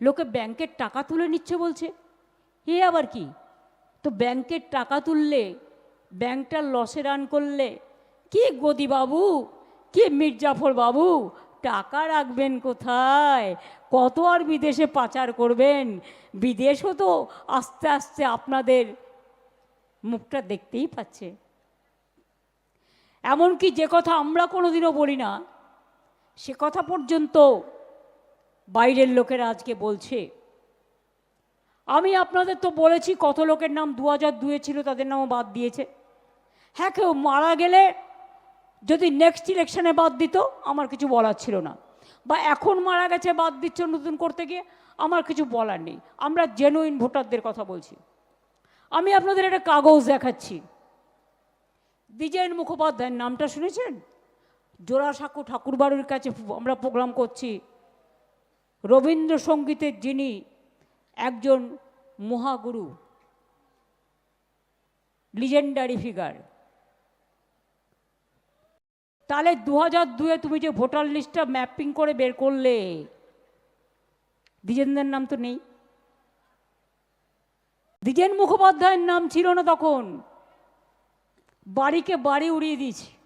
লোকে ব্যাংকের টাকা তুলে নিচ্ছে বলছে। এ আবার কি? তো ব্যাংকের টাকা তুললে, ব্যাংকটা লসে রান করলে কি গদি বাবু? কি মির্জাফর বাবু? টাকা রাখবেন কোথায়? কত আর বিদেশে পাচার করবেন? বিদেশও তো আস্তে আস্তে আপনাদের মুখটা দেখতেই পাচ্ছে। এমনকি যে কথা আমরা কোনোদিনও বলি না, সে কথা পর্যন্ত বাইরের লোকেরা আজকে বলছে। আমি আপনাদের তো বলেছি কত লোকের নাম দু হাজার দুয়ে ছিল, তাদের নামও বাদ দিয়েছে। হ্যাঁ কেউ মারা গেলে যদি নেক্সট ইলেকশনে বাদ দিত, আমার কিছু বলার ছিল না। বা এখন মারা গেছে, বাদ দিচ্ছে নতুন করতে গিয়ে, আমার কিছু বলার নেই। আমরা জেনুইন ভোটারদের কথা বলছি। আমি আপনাদের একটা কাগজ দেখাচ্ছি। বিজয়ন মুখোপাধ্যায়ের নামটা শুনেছেন? জোড়াসাঁকো ঠাকুরবাড়ির কাছে আমরা প্রোগ্রাম করছি। রবীন্দ্রসঙ্গীতের যিনি একজন মহাগুরু লিজেন্ডারি ফিগার তাহলে দু হাজার দুয়ে তুমি যে ভোটার লিস্টটা ম্যাপিং করে বের করলে, দ্বিজেন্দ্রের নাম তো নেই। দ্বিজেন মুখোপাধ্যায়ের নাম ছিল না তখন, বাড়িকে বাড়ি উড়িয়ে দিয়েছি।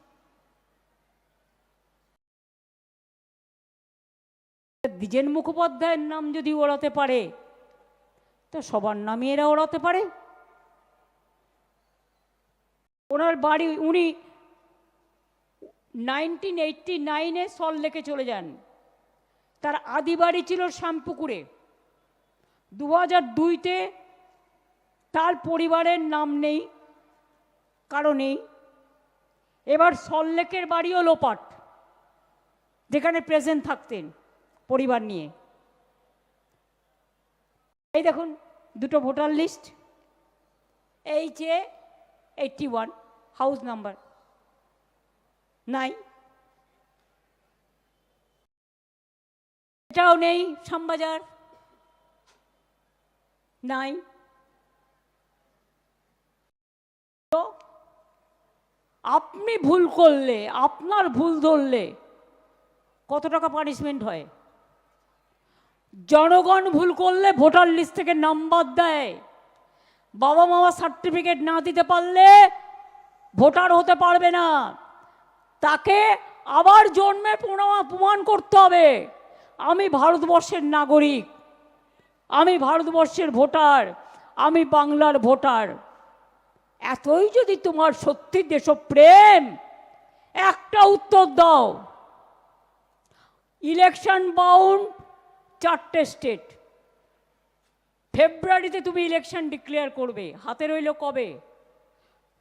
দ্বিজেন মুখোপাধ্যায়ের নাম যদি ওড়াতে পারে, তো সবার নামই এরা ওড়াতে পারে। ওনার বাড়ি, উনি নাইনটিন এইটটি নাইনে সল চলে যান। তার আদি বাড়ি ছিল শ্যামপুকুরে। দু হাজার দুইতে তার পরিবারের নাম নেই কারও নেই এবার সল্লেকের বাড়িও লোপাট, যেখানে প্রেজেন্ট থাকতেন। পরিবার নিয়ে। এই দেখুন, দুটো ভোটার লিস্ট এই যে এইটটি ওয়ান হাউস নাম্বার নাই এটাও নেই, শ্যামবাজার নাই তো আপনি ভুল করলে, আপনার ভুল ধরলে কত টাকা পানিশমেন্ট হয়? জনগণ ভুল করলে ভোটার লিস্ট থেকে নাম্বার দেয়। বাবা মামা সার্টিফিকেট না দিতে পারলে ভোটার হতে পারবে না। তাকে আবার জন্মে প্রমা- প্রমাণ করতে হবে। আমি ভারতবর্ষের নাগরিক, আমি ভারতবর্ষের ভোটার, আমি বাংলার ভোটার। এতই যদি তোমার সত্যি দেশপ্রেম, একটা উত্তর দাও। ইলেকশন বাউন্ড চারটে স্টেট ফেব্রুয়ারিতে তুমি ইলেকশন ডিক্লেয়ার করবে। হাতে রইল কবে?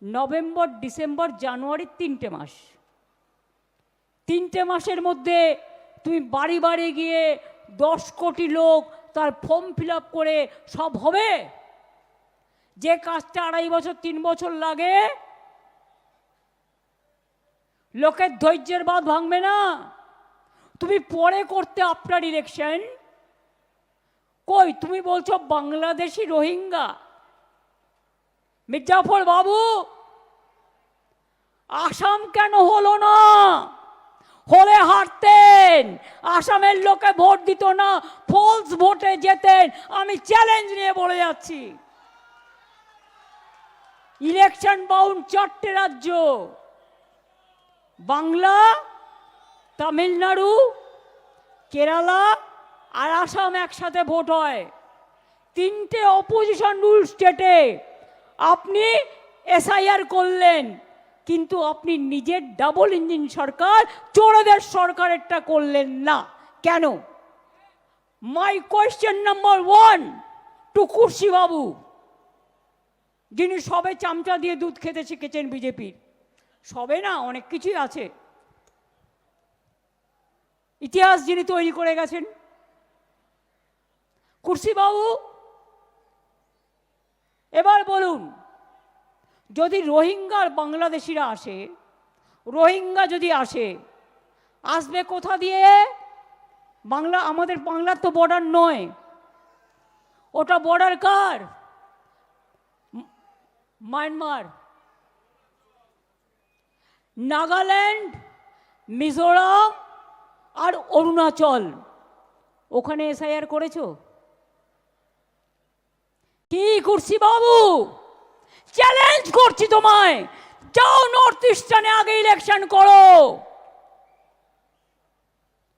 নভেম্বর, ডিসেম্বর, জানুয়ারি, তিনটে মাস। তিনটে মাসের মধ্যে তুমি বাড়ি বাড়ি গিয়ে দশ কোটি লোক তার ফর্ম ফিল করে সব হবে? যে কাজটা আড়াই বছর, তিন বছর লাগে, লোকের ধৈর্যের বাদ ভাঙবে না। তুমি পরে করতে আপনার ইলেকশন কই? তুমি বলছো বাংলাদেশি রোহিঙ্গা। মির্জাফর বাবু, আসাম কেন হলো না? হলে হারতেন। আসামের লোকে ভোট দিত না ফলস ভোটে যেতেন। আমি চ্যালেঞ্জ নিয়ে বলে যাচ্ছি। ইলেকশন বাউন্ড চারটে রাজ্য। বাংলা, তামিলনাড়ু, কেরালা আর আসাম একসাথে ভোট হয়। তিনটে অপোজিশন রুল স্টেটে আপনি এসআইআর করলেন, কিন্তু আপনি নিজের ডাবল ইঞ্জিন সরকার, চোরদের সরকারেরটা করলেন না। কেন? My question number one two বাবু যিনি সবে চামচা দিয়ে দুধ খেতে শিখেছেন বিজেপির। সবে না, অনেক কিছুই আছে। ইতিহাস যিনি তৈরি করে গেছেন কুর্সিবাবু এবার বলুন, যদি রোহিঙ্গার বাংলাদেশিরা আসে, রোহিঙ্গা যদি আসে, আসবে কোথা দিয়ে? বাংলা, আমাদের বাংলার তো বর্ডার নয়। ওটা বর্ডার কার? মায়ানমার। নাগাল্যান্ড, মিজোরাম আর অরুণাচল। ওখানে এসআইআর করেছ? কি করছি বাবু? চ্যালেঞ্জ করছি তোমায়। যাও নর্থ ইস্টার্নে আগে ইলেকশন করো।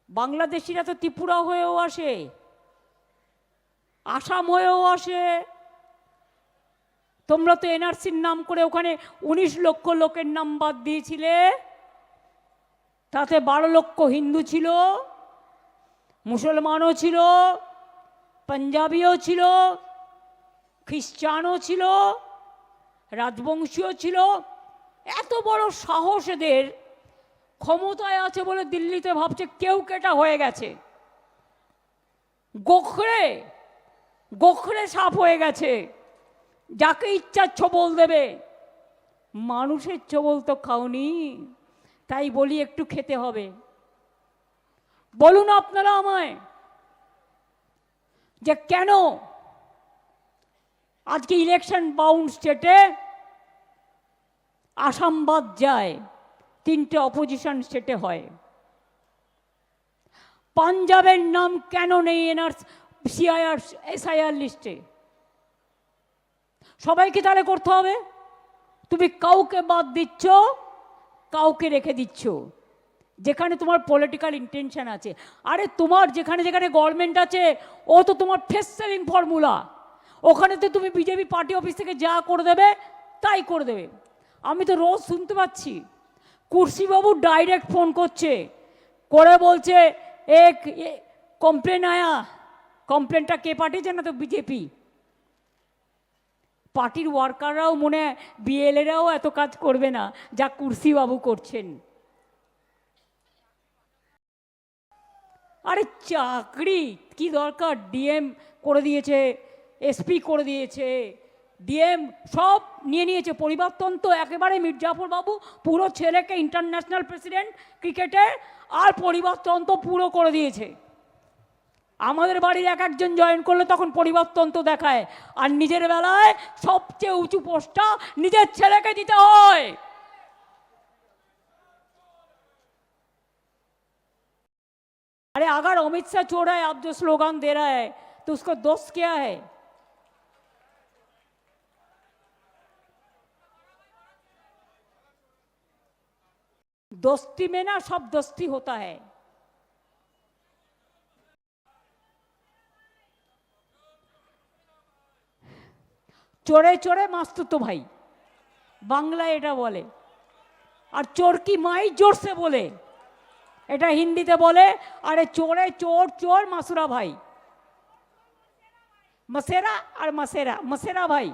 বাংলাদেশিরা তো ত্রিপুরা হয়েও আসে, আসাম হয়েও আসে। তোমরা তো এনআরসির নাম করে ওখানে উনিশ লক্ষ লোকের নাম বাদ দিয়েছিলে। তাতে বারো লক্ষ হিন্দু ছিল, মুসলমানও ছিল, পাঞ্জাবিও ছিল খ্রিস্টানও ছিল রাজবংশীয় ছিল। এত বড় সাহস এদের, ক্ষমতায় আছে বলে দিল্লিতে ভাবছে কেউ কেটা হয়ে গেছে। গোখরে গোখরে সাপ হয়ে গেছে। যাকে ইচ্ছা ছবল দেবে, মানুষের ছবল তো খাওনি, তাই বলি একটু খেতে হবে। বলুন আপনারা আমায় যে কেন আজকে ইলেকশন বাউন্ড স্টেটে আসাম বাদ যায়, তিনটে অপোজিশন স্টেটে হয়। পাঞ্জাবের নাম কেন নেই এনআর সিআইআর, এসআইআর লিস্টে সবাইকে তাহলে করতে হবে। তুমি কাউকে বাদ দিচ্ছ, কাউকে রেখে দিচ্ছ। যেখানে তোমার পলিটিক্যাল ইন্টেনশন আছে। আরে তোমার যেখানে যেখানে গভর্নমেন্ট আছে, ও তো তোমার ফেস সেলিং ফর্মুলা ওখানে তো তুমি বিজেপি পার্টি অফিস থেকে যা করে দেবে, তাই করে দেবে। আমি তো রোজ শুনতে পাচ্ছি কুর্সিবাবু ডাইরেক্ট ফোন করছে, করে বলছে, এক কমপ্লেন আয়া কমপ্লেনটা কে পাঠিয়েছে না তো বিজেপি? পার্টির ওয়ার্কাররাও মনে হয় বিএলএরাও এত কাজ করবে না, যা কুর্সিবাবু করছেন। আরে চাকরি, কি দরকার? ডিএম করে দিয়েছে এসপি করে দিয়েছে ডিএম সব নিয়ে নিয়েছে পরিবর্তন তো একেবারে মির্জাফর বাবু পুরো ছেলেকে ইন্টারন্যাশনাল প্রেসিডেন্ট ক্রিকেটের আর পরিবর্তন তো পুরো করে দিয়েছে আমাদের বাড়ির এক একজন জয়েন করলে তখন পরিবর্তন তো দেখায় আর নিজের বেলায় সবচেয়ে উঁচু পোস্টটা নিজের ছেলেকে দিতে হয় अरे अगर अमित शाह चोर है आप जो स्लोगन दे रहा है तो उसको दोष क्या है दोस्ती में ना सब दोस्ती होता है চোরে চোরে মাস্তুতো ভাই বাংলায় এটা বলে আর চোর কি মাই জোরসে বলে এটা হিন্দিতে বলে আরে চোরে চোর চোর মাসুরা ভাই মসেরা আর মসেরা মসেরা ভাই